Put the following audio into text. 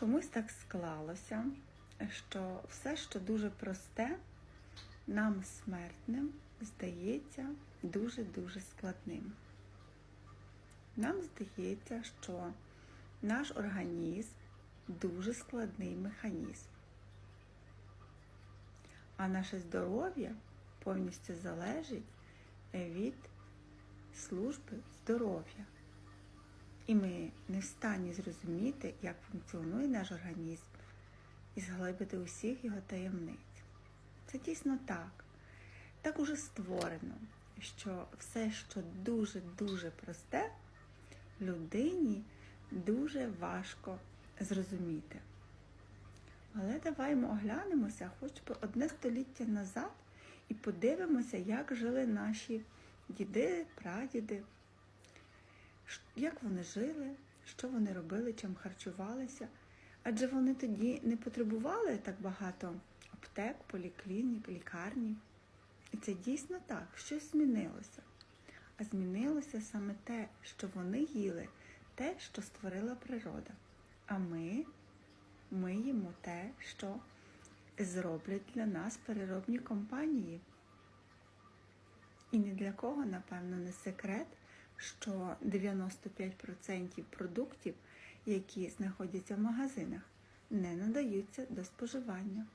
чомусь так склалося, що все, що дуже просте, нам смертним здається дуже-дуже складним. Нам здається, що наш організм дуже складний механізм, а наше здоров'я повністю залежить від служби здоров'я. І ми не в стані зрозуміти, як функціонує наш організм і зглибити усіх його таємниць. Це дійсно так. Так уже створено, що все, що дуже-дуже просте, людині дуже важко зрозуміти. Але давай оглянемося хоч би одне століття назад і подивимося, як жили наші діди, прадіди, як вони жили, що вони робили, чим харчувалися. Адже вони тоді не потребували так багато аптек, поліклінік, лікарні. І це дійсно так, щось змінилося. А змінилося саме те, що вони їли, те, що створила природа. А ми, ми їмо те, що зроблять для нас переробні компанії. І ні для кого, напевно, не секрет, що 95% продуктів, які знаходяться в магазинах, не надаються до споживання.